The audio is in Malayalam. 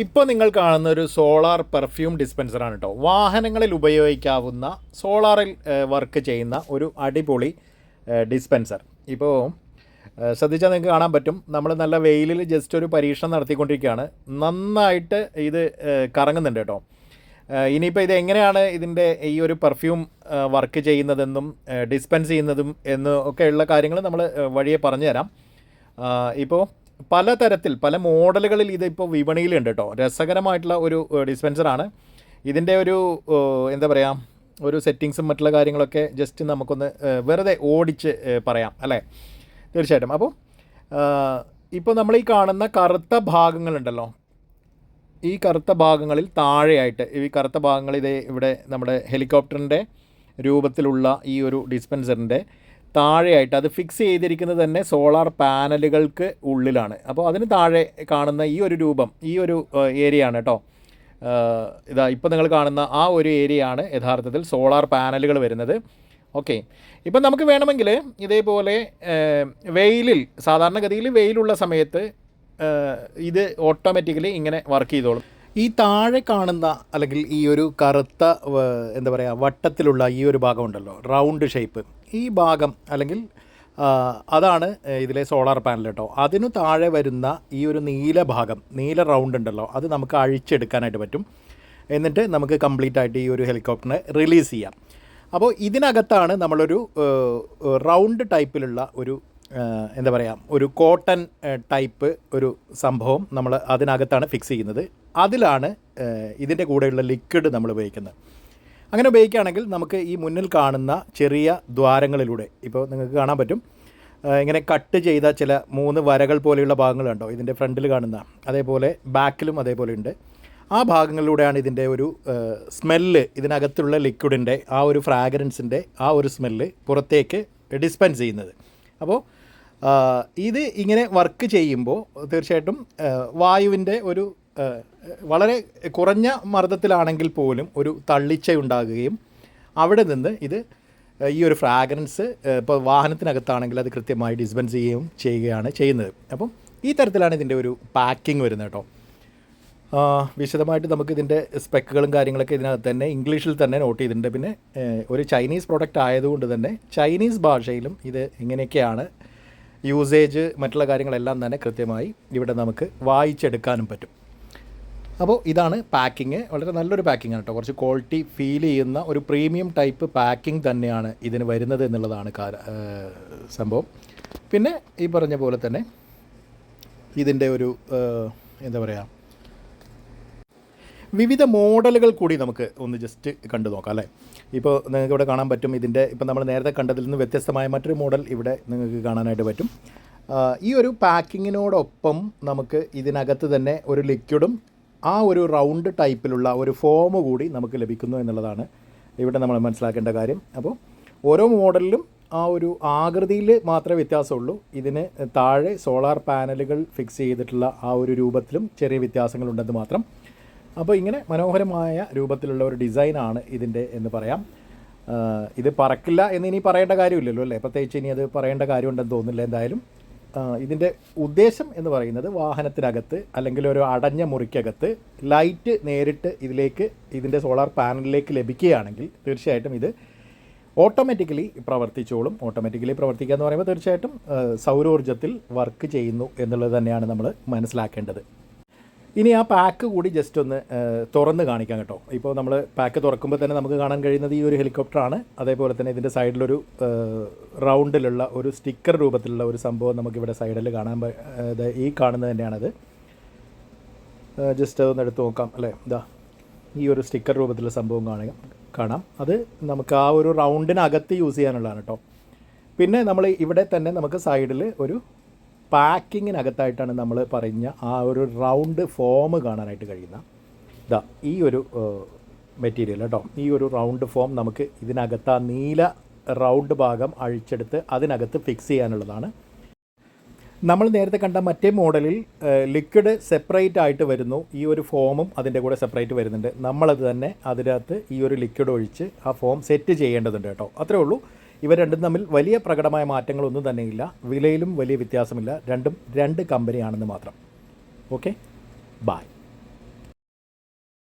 ഇപ്പോൾ നിങ്ങൾ കാണുന്ന ഒരു സോളാർ പെർഫ്യൂം ഡിസ്പെൻസറാണ് കേട്ടോ വാഹനങ്ങളിൽ ഉപയോഗിക്കാവുന്ന സോളാറിൽ വർക്ക് ചെയ്യുന്ന ഒരു അടിപൊളി ഡിസ്പെൻസർ. ഇപ്പോൾ ശ്രദ്ധിച്ചാൽ നിങ്ങൾക്ക് കാണാൻ പറ്റും. നമ്മൾ നല്ല വെയിലിൽ ജസ്റ്റ് ഒരു പരീക്ഷണം നടത്തിക്കൊണ്ടിരിക്കുകയാണ്. നന്നായിട്ട് ഇത് കറങ്ങുന്നുണ്ട് കേട്ടോ ഇനിയിപ്പോൾ ഇത് എങ്ങനെയാണ് ഇതിന്റെ ഈ ഒരു പെർഫ്യൂം വർക്ക് ചെയ്യുന്നതെന്നും ഡിസ്പെൻസ് ചെയ്യുന്നതും എന്ന് ഒക്കെയുള്ള കാര്യങ്ങൾ നമ്മൾ വഴിയെ പറഞ്ഞുതരാം. ഇപ്പോൾ പലതരത്തിൽ പല മോഡലുകളിൽ ഇതിപ്പോൾ വിപണിയിലുണ്ട് കേട്ടോ. രസകരമായിട്ടുള്ള ഒരു ഡിസ്പെൻസറാണ്. ഇതിന്റെ ഒരു എന്താ പറയുക ഒരു സെറ്റിങ്സും മറ്റുള്ള കാര്യങ്ങളൊക്കെ ജസ്റ്റ് നമുക്കൊന്ന് വെറുതെ ഓടിച്ച് പറയാം അല്ലേ? തീർച്ചയായിട്ടും. അപ്പോൾ ഇപ്പോൾ നമ്മൾ ഈ കാണുന്ന കറുത്ത ഭാഗങ്ങളുണ്ടല്ലോ. ഈ കറുത്ത ഭാഗങ്ങളിൽ താഴെയായിട്ട് ഈ കറുത്ത ഭാഗങ്ങൾ ഇതേ ഇവിടെ നമ്മുടെ ഹെലികോപ്റ്ററിന്റെ രൂപത്തിലുള്ള ഈ ഒരു ഡിസ്പെൻസറിന്റെ താഴെയായിട്ട് അത് ഫിക്സ് ചെയ്തിരിക്കുന്നത് തന്നെ സോളാർ പാനലുകൾക്ക് ഉള്ളിലാണ്. അപ്പോൾ അതിന് താഴെ കാണുന്ന ഈ ഒരു രൂപം ഈ ഒരു ഏരിയ ആണ് കേട്ടോ. ഇതാ ഇപ്പോൾ നിങ്ങൾ കാണുന്ന ആ ഒരു ഏരിയ ആണ് യഥാർത്ഥത്തിൽ സോളാർ പാനലുകൾ വരുന്നത്. ഓക്കെ. ഇപ്പം നമുക്ക് വേണമെങ്കിൽ ഇതേപോലെ വെയിലിൽ സാധാരണഗതിയിൽ വെയിലുള്ള സമയത്ത് ഇത് ഓട്ടോമാറ്റിക്കലി ഇങ്ങനെ വർക്ക് ചെയ്തോളും. ഈ താഴെ കാണുന്ന അല്ലെങ്കിൽ ഈ ഒരു കറുത്ത എന്താ പറയുക വട്ടത്തിലുള്ള ഈ ഒരു ഭാഗം ഉണ്ടല്ലോ റൗണ്ട് ഷേപ്പ് ഈ ഭാഗം അല്ലെങ്കിൽ അതാണ് ഇതിലെ സോളാർ പാനൽ കേട്ടോ. അതിനു താഴെ വരുന്ന ഈ ഒരു നീല ഭാഗം നീല റൗണ്ട് ഉണ്ടല്ലോ അത് നമുക്ക് അഴിച്ചെടുക്കാനായിട്ട് പറ്റും. എന്നിട്ട് നമുക്ക് കംപ്ലീറ്റ് ആയിട്ട് ഈ ഒരു ഹെലികോപ്റ്ററിനെ റിലീസ് ചെയ്യാം. അപ്പോൾ ഇതിനകത്താണ് നമ്മളൊരു റൗണ്ട് ടൈപ്പിലുള്ള ഒരു എന്താ പറയുക ഒരു കോട്ടൺ ടൈപ്പ് ഒരു സംഭവം നമ്മൾ അതിനകത്താണ് ഫിക്സ് ചെയ്യുന്നത്. അതിലാണ് ഇതിന്റെ കൂടെയുള്ള ലിക്വിഡ് നമ്മൾ ഉപയോഗിക്കുന്നത്. അങ്ങനെ ഉപയോഗിക്കുകയാണെങ്കിൽ നമുക്ക് ഈ മുന്നിൽ കാണുന്ന ചെറിയ ദ്വാരങ്ങളിലൂടെ ഇപ്പോൾ നിങ്ങൾക്ക് കാണാൻ പറ്റും ഇങ്ങനെ കട്ട് ചെയ്ത ചില മൂന്ന് വരകൾ പോലെയുള്ള ഭാഗങ്ങൾ കണ്ടോ? ഇതിന്റെ ഫ്രണ്ടിൽ കാണുന്ന അതേപോലെ ബാക്കിലും അതേപോലെ ഉണ്ട്. ആ ഭാഗങ്ങളിലൂടെയാണ് ഇതിന്റെ ഒരു സ്മെല്ല് ഇതിനകത്തുള്ള ലിക്വിഡിന്റെ ആ ഒരു ഫ്രാഗ്രൻസിന്റെ ആ ഒരു സ്മെല്ല് പുറത്തേക്ക് ഡിസ്പെൻസ് ചെയ്യുന്നത്. അപ്പോൾ ഇത് ഇങ്ങനെ വർക്ക് ചെയ്യുമ്പോൾ തീർച്ചയായിട്ടും വായുവിന്റെ ഒരു വളരെ കുറഞ്ഞ മർദ്ദത്തിലാണെങ്കിൽ പോലും ഒരു തള്ളിച്ച ഉണ്ടാകുകയും അവിടെ നിന്ന് ഇത് ഈ ഒരു ഫ്രാഗ്രൻസ് ഇപ്പോൾ വാഹനത്തിനകത്താണെങ്കിൽ അത് കൃത്യമായി ഡിസ്പെൻസ് ചെയ്യുകയും ചെയ്യുകയാണ് ചെയ്യുന്നത്. അപ്പം ഈ തരത്തിലാണ് ഇതിന്റെ ഒരു പാക്കിംഗ് വരുന്നത് കേട്ടോ. വിശദമായിട്ട് നമുക്ക് ഇതിന്റെ സ്പെക്കുകളും കാര്യങ്ങളൊക്കെ ഇതിനകത്ത് തന്നെ ഇംഗ്ലീഷിൽ തന്നെ നോട്ട് ചെയ്തിട്ടുണ്ട്. പിന്നെ ഒരു ചൈനീസ് പ്രോഡക്റ്റ് ആയതുകൊണ്ട് തന്നെ ചൈനീസ് ഭാഷയിലും ഇത് എങ്ങനെയൊക്കെയാണ് യൂസേജ് മറ്റുള്ള കാര്യങ്ങളെല്ലാം തന്നെ കൃത്യമായി ഇവിടെ നമുക്ക് വായിച്ചെടുക്കാനും പറ്റും. അപ്പോൾ ഇതാണ് പാക്കിങ്. വളരെ നല്ലൊരു പാക്കിംഗ് ആണ് കേട്ടോ. കുറച്ച് ക്വാളിറ്റി ഫീൽ ചെയ്യുന്ന ഒരു പ്രീമിയം ടൈപ്പ് പാക്കിംഗ് തന്നെയാണ് ഇതിന് വരുന്നത് എന്നുള്ളതാണ് സംഭവം. പിന്നെ ഈ പറഞ്ഞ പോലെ തന്നെ ഇതിന്റെ ഒരു എന്താ പറയുക വിവിധ മോഡലുകൾ കൂടി നമുക്ക് ഒന്ന് ജസ്റ്റ് കണ്ടു നോക്കാം അല്ലേ? ഇപ്പോൾ നിങ്ങൾക്ക് ഇവിടെ കാണാൻ പറ്റും ഇതിന്റെ ഇപ്പം നമ്മൾ നേരത്തെ കണ്ടതിൽ നിന്ന് വ്യത്യസ്തമായ മറ്റൊരു മോഡൽ ഇവിടെ നിങ്ങൾക്ക് കാണാനായിട്ട് പറ്റും. ഈ ഒരു പാക്കിങ്ങിനോടൊപ്പം നമുക്ക് ഇതിനകത്ത് തന്നെ ഒരു ലിക്വിഡും ആ ഒരു റൗണ്ട് ടൈപ്പിലുള്ള ഒരു ഫോം കൂടി നമുക്ക് ലഭിക്കുന്നു എന്നുള്ളതാണ് ഇവിടെ നമ്മൾ മനസ്സിലാക്കേണ്ട കാര്യം. അപ്പോൾ ഓരോ മോഡലിലും ആ ഒരു ആകൃതിയിൽ മാത്രമേ വ്യത്യാസമുള്ളൂ. ഇതിന് താഴെ സോളാർ പാനലുകൾ ഫിക്സ് ചെയ്തിട്ടുള്ള ആ ഒരു രൂപത്തിലും ചെറിയ വ്യത്യാസങ്ങളുണ്ടെന്ന് മാത്രം. അപ്പോൾ ഇങ്ങനെ മനോഹരമായ രൂപത്തിലുള്ള ഒരു ഡിസൈനാണ് ഇതിന്റെ എന്ന് പറയാം. ഇത് പറക്കില്ല എന്ന് ഇനി പറയേണ്ട കാര്യമില്ലല്ലോ അല്ലേ? പ്രത്യേകിച്ച് ഇനി അത് പറയേണ്ട കാര്യമുണ്ടെന്ന് തോന്നുന്നില്ല എന്തായാലും. ഇതിന്റെ ഉദ്ദേശം എന്ന് പറയുന്നത് വാഹനത്തിനകത്ത് അല്ലെങ്കിൽ ഒരു അടഞ്ഞ മുറിക്കകത്ത് ലൈറ്റ് നേരിട്ട് ഇതിലേക്ക് ഇതിന്റെ സോളാർ പാനലിലേക്ക് ലഭിക്കുകയാണെങ്കിൽ തീർച്ചയായിട്ടും ഇത് ഓട്ടോമാറ്റിക്കലി പ്രവർത്തിച്ചോളും. ഓട്ടോമാറ്റിക്കലി പ്രവർത്തിക്കുക എന്ന് പറയുമ്പോൾ തീർച്ചയായിട്ടും സൗരോർജത്തിൽ വർക്ക് ചെയ്യുന്നു എന്നുള്ളത് തന്നെയാണ് നമ്മൾ മനസ്സിലാക്കേണ്ടത്. ഇനി ആ പാക്ക് കൂടി ജസ്റ്റ് ഒന്ന് തുറന്ന് കാണിക്കാം കേട്ടോ. ഇപ്പോൾ നമ്മൾ പാക്ക് തുറക്കുമ്പോൾ തന്നെ നമുക്ക് കാണാൻ കഴിയുന്നത് ഈ ഒരു ഹെലികോപ്റ്ററാണ് അതേപോലെ തന്നെ ഇതിന്റെ സൈഡിലൊരു റൗണ്ടിലുള്ള ഒരു സ്റ്റിക്കർ രൂപത്തിലുള്ള ഒരു സംഭവം നമുക്കിവിടെ സൈഡിൽ കാണാൻ ഈ കാണുന്നത് തന്നെയാണത്. ജസ്റ്റ് അതൊന്ന് എടുത്ത് നോക്കാം അല്ലേ? ഇതാ ഈ ഒരു സ്റ്റിക്കർ രൂപത്തിലുള്ള സംഭവം കാണുക കാണാം. അത് നമുക്ക് ആ ഒരു റൗണ്ടിനകത്ത് യൂസ് ചെയ്യാനുള്ളതാണ് കേട്ടോ. പിന്നെ നമ്മൾ ഇവിടെ തന്നെ നമുക്ക് സൈഡിൽ ഒരു പാക്കിങ്ങിനകത്തായിട്ടാണ് നമ്മൾ പറഞ്ഞ ആ ഒരു റൗണ്ട് ഫോം കാണാനായിട്ട് കഴിയുന്ന ഇതാ ഈ ഒരു മെറ്റീരിയൽ കേട്ടോ ഈ ഒരു റൗണ്ട് ഫോം നമുക്ക് ഇതിനകത്ത് ആ നീല റൗണ്ട് ഭാഗം അഴിച്ചെടുത്ത് അതിനകത്ത് ഫിക്സ് ചെയ്യാനുള്ളതാണ്. നമ്മൾ നേരത്തെ കണ്ട മറ്റേ മോഡലിൽ ലിക്വിഡ് സെപ്പറേറ്റ് ആയിട്ട് വരുന്നു. ഈ ഒരു ഫോമും അതിന്റെ കൂടെ സെപ്പറേറ്റ് വരുന്നുണ്ട്. നമ്മളത് തന്നെ അതിനകത്ത് ഈ ഒരു ലിക്വിഡ് ഒഴിച്ച് ആ ഫോം സെറ്റ് ചെയ്യേണ്ടതുണ്ട് കേട്ടോ. അത്രേ ഉള്ളൂ. ഇവ രണ്ടും തമ്മിൽ വലിയ പ്രകടമായ മാറ്റങ്ങളൊന്നും തന്നെയില്ല. വിലയിലും വലിയ വ്യത്യാസമില്ല. രണ്ടും രണ്ട് കമ്പനിയാണെന്ന് മാത്രം. ഓക്കെ? ബായ്